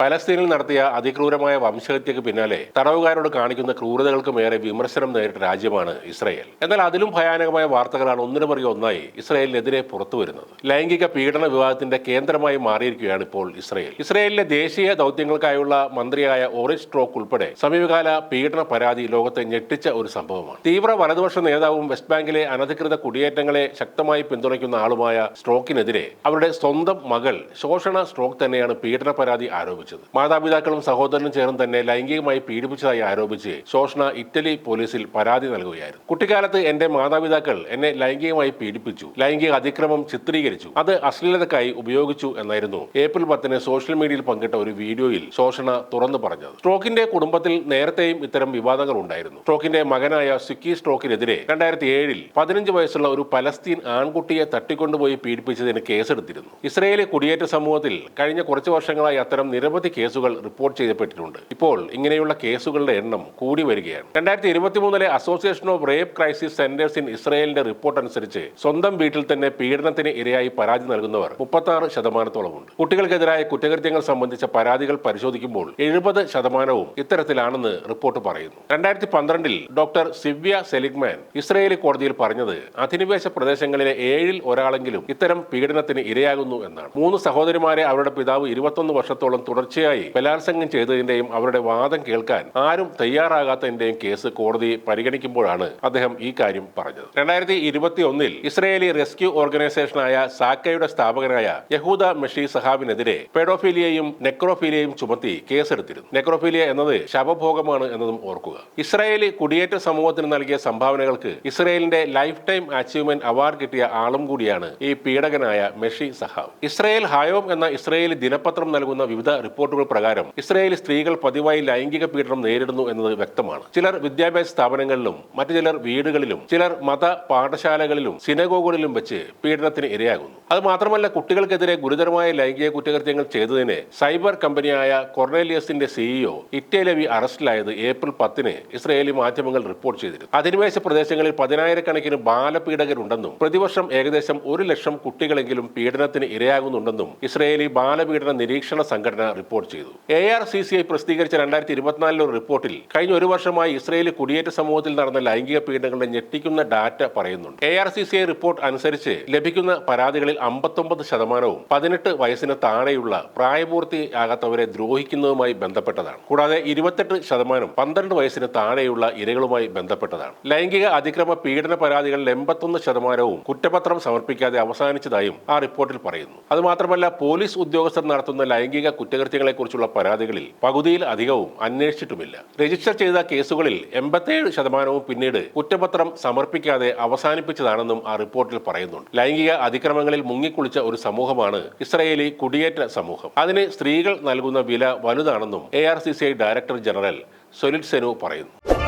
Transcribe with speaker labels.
Speaker 1: പലസ്തീനിൽ നടത്തിയ അതിക്രൂരമായ വംശഹത്യക്ക് പിന്നാലെ തടവുകാരോട് കാണിക്കുന്ന ക്രൂരതകൾക്കുമേറെ വിമർശനം നേരിട്ട രാജ്യമാണ് ഇസ്രയേൽ. എന്നാൽ അതിലും ഭയാനകമായ വാർത്തകളാണ് ഒന്നിനു പുറകെ ഒന്നായി ഇസ്രയേലിനെതിരെ പുറത്തു വരുന്നത്. ലൈംഗിക പീഡന വിവാദത്തിന്റെ കേന്ദ്രമായി മാറിയിരിക്കുകയാണ് ഇപ്പോൾ ഇസ്രയേൽ. ഇസ്രയേലിലെ ദേശീയ ദൗത്യങ്ങൾക്കായുള്ള മന്ത്രിയായ ഓറിസ് സ്ട്രോക്ക് ഉൾപ്പെടെ സമീപകാല പീഡന പരാതി ലോകത്തെ ഞെട്ടിച്ച ഒരു സംഭവമാണ്. തീവ്ര വലതുപക്ഷ നേതാവും വെസ്റ്റ് ബാങ്കിലെ അനധികൃത കുടിയേറ്റങ്ങളെ ശക്തമായി പിന്തുണയ്ക്കുന്ന ആളുമായ സ്ട്രോക്കിനെതിരെ അവരുടെ സ്വന്തം മകൾ ശോഷണ സ്ട്രോക്ക് തന്നെയാണ് പീഡന പരാതി ആരോപിച്ചത്. മാതാപിതാക്കളും സഹോദരനും ചേർന്ന് തന്നെ ലൈംഗികമായി പീഡിപ്പിച്ചതായി ആരോപിച്ച് ശോഷണ ഇറ്റലി പോലീസിൽ പരാതി നൽകുകയായിരുന്നു. കുട്ടിക്കാലത്ത് എന്റെ മാതാപിതാക്കൾ എന്നെ ലൈംഗികമായി പീഡിപ്പിച്ചു ലൈംഗിക അതിക്രമം ചിത്രീകരിച്ചു. അത് അശ്ലീലതക്കായി ഉപയോഗിച്ചു എന്നായിരുന്നു ഏപ്രിൽ പത്തിന് സോഷ്യൽ മീഡിയയിൽ പങ്കിട്ട ഒരു വീഡിയോയിൽ ശോഷണ തുറന്നു പറഞ്ഞത്. സ്ട്രോക്കിന്റെ കുടുംബത്തിൽ നേരത്തെയും ഇത്തരം വിവാദങ്ങൾ ഉണ്ടായിരുന്നു. സ്ട്രോക്കിന്റെ മകനായ സിക്കി സ്ട്രോക്കിനെതിരെ രണ്ടായിരത്തി ഏഴിൽ പതിനഞ്ച് വയസ്സുള്ള ഒരു പലസ്തീൻ ആൺകുട്ടിയെ തട്ടിക്കൊണ്ടുപോയി പീഡിപ്പിച്ചതിന് കേസെടുത്തിരുന്നു. ഇസ്രയേലി കുടിയേറ്റ സമൂഹത്തിൽ കഴിഞ്ഞ കുറച്ച് വർഷങ്ങളായി അത്തരം നിരവധി കേസുകൾ റിപ്പോർട്ട് ചെയ്യപ്പെട്ടിട്ടുണ്ട്. ഇപ്പോൾ ഇങ്ങനെയുള്ള കേസുകളുടെ എണ്ണം കൂടി വരികയാണ്. രണ്ടായിരത്തി ഇരുപത്തിമൂന്നിലെ association of rape crisis centres in ഇസ്രയേലിന്റെ റിപ്പോർട്ട് അനുസരിച്ച് സ്വന്തം വീട്ടിൽ തന്നെ പീഡനത്തിന് ഇരയായി പരാതി നൽകുന്നവർ മുപ്പത്തി ആറ് ശതമാനത്തോളമുണ്ട് കുട്ടികൾക്കെതിരായ കുറ്റകൃത്യങ്ങൾ സംബന്ധിച്ച പരാതികൾ പരിശോധിക്കുമ്പോൾ എഴുപത് ശതമാനവും ഇത്തരത്തിലാണെന്ന് റിപ്പോർട്ട് പറയുന്നു. രണ്ടായിരത്തി പന്ത്രണ്ടിൽ ഡോക്ടർ സിവ്യ സെലിഗ്മാൻ ഇസ്രയേലി കോടതിയിൽ പറഞ്ഞത് അധിനിവേശ പ്രദേശങ്ങളിലെ ഏഴിൽ ഒരാളെങ്കിലും ഇത്തരം പീഡനത്തിന് ഇരയാകുന്നു എന്നാണ്. മൂന്ന് സഹോദരിമാരെ അവരുടെ പിതാവ് ഇരുപത്തൊന്ന് വർഷത്തോളം തുടർച്ചയായി ബലാത്സംഗം ചെയ്തതിന്റെയും അവരുടെ വാദം കേൾക്കാൻ ആരും തയ്യാറാകാത്തതിന്റെയും കേസ് കോടതി പരിഗണിക്കുമ്പോഴാണ് അദ്ദേഹം ഈ കാര്യം പറഞ്ഞത്. രണ്ടായിരത്തി ഇരുപത്തി ഒന്നിൽ ഇസ്രയേലി റെസ്ക്യൂ ഓർഗനൈസേഷനായ സാക്കയുടെ സ്ഥാപകനായ യഹൂദ മെഷി സഹാബിനെതിരെ പെഡോഫീലിയയും നെക്രോഫീലിയയും ചുമത്തി കേസെടുത്തിരുന്നു. നെക്രോഫീലിയ എന്നത് ശവഭോഗമാണ് എന്നതും ഓർക്കുക. ഇസ്രായേലി കുടിയേറ്റ സമൂഹത്തിന് നൽകിയ സംഭാവനകൾക്ക് ഇസ്രയേലിന്റെ ലൈഫ് ടൈം അച്ചീവ്മെന്റ് അവാർഡ് കിട്ടിയ ആളും കൂടിയാണ് ഈ പീഡകനായ മെഷി സഹാബ്. ഇസ്രയേൽ ഹായോം എന്ന ഇസ്രയേലി ദിനപത്രം നൽകുന്ന വിവിധ റിപ്പോർട്ടുകൾ പ്രകാരം ഇസ്രായേലിൽ സ്ത്രീകൾ പതിവായി ലൈംഗിക പീഡനം നേരിടുന്നു എന്നത് വ്യക്തമാണ്. ചിലർ വിദ്യാഭ്യാസ സ്ഥാപനങ്ങളിലും മറ്റു ചിലർ വീടുകളിലും ചിലർ മത പാഠശാലകളിലും സിനഗോഗുകളിലും വെച്ച് പീഡനത്തിന് ഇരയാകുന്നു. അത് മാത്രമല്ല കുട്ടികൾക്കെതിരെ ഗുരുതരമായ ലൈംഗിക കുറ്റകൃത്യങ്ങൾ ചെയ്തതിന് സൈബർ കമ്പനിയായ കൊർണേലിയസിന്റെ സിഇഒ ഇറ്റേലവി അറസ്റ്റിലായത് ഏപ്രിൽ പത്തിന് ഇസ്രായേലി മാധ്യമങ്ങൾ റിപ്പോർട്ട് ചെയ്തിരുന്നു. അധിനിവേശ പ്രദേശങ്ങളിൽ പതിനായിരക്കണക്കിന് ബാലപീഡകരുണ്ടെന്നും പ്രതിവർഷം ഏകദേശം ഒരു ലക്ഷം കുട്ടികളെങ്കിലും പീഡനത്തിന് ഇരയാകുന്നുണ്ടെന്നും ഇസ്രായേലി ബാലപീഡന നിരീക്ഷണ സംഘടന റിപ്പോർട്ട് ചെയ്തു. A R C C I പ്രസിദ്ധീകരിച്ച രണ്ടായിരത്തി ഇരുപത്തിനാലിലെ ഒരു റിപ്പോർട്ടിൽ കഴിഞ്ഞ ഒരു വർഷമായി ഇസ്രയേലി കുടിയേറ്റ സമൂഹത്തിൽ നടന്ന ലൈംഗിക പീഡനങ്ങളെ ഞെട്ടിക്കുന്ന ഡാറ്റ പറയുന്നുണ്ട്. A R C C I report അനുസരിച്ച് ലഭിക്കുന്ന പരാതികളിൽ അമ്പത്തൊമ്പത് ശതമാനവും പതിനെട്ട് വയസ്സിന് താഴെയുള്ള പ്രായപൂർത്തിയാകാത്തവരെ ദ്രോഹിക്കുന്നതുമായി ബന്ധപ്പെട്ടതാണ്. കൂടാതെ ഇരുപത്തെട്ട് ശതമാനം പന്ത്രണ്ട് വയസ്സിന് താഴെയുള്ള ഇരകളുമായി ബന്ധപ്പെട്ടതാണ്. ലൈംഗിക അതിക്രമ പീഡന പരാതികളിൽ എൺപത്തൊന്ന് ശതമാനവും കുറ്റപത്രം സമർപ്പിക്കാതെ അവസാനിച്ചതായും ആ റിപ്പോർട്ടിൽ പറയുന്നു. അതുമാത്രമല്ല പോലീസ് ഉദ്യോഗസ്ഥർ നടത്തുന്ന ലൈംഗിക കുറ്റകൃത്യങ്ങളെക്കുറിച്ചുള്ള പരാതികളിൽ പകുതിയിൽ അധികവും അന്വേഷിച്ചിട്ടുമില്ല. രജിസ്റ്റർ ചെയ്ത കേസുകളിൽ എൺപത്തേഴ് ശതമാനവും പിന്നീട് കുറ്റപത്രം സമർപ്പിക്കാതെ അവസാനിപ്പിച്ചതാണെന്നും ആ റിപ്പോർട്ടിൽ പറയുന്നുണ്ട്. ലൈംഗിക അതിക്രമങ്ങളിൽ മുങ്ങിക്കുളിച്ച ഒരു സമൂഹമാണ് ഇസ്രയേലി കുടിയേറ്റ സമൂഹം. അതിന് സ്ത്രീകൾ നൽകുന്ന വില വലുതാണെന്നും A director general Sulitzeanu പറയുന്നു.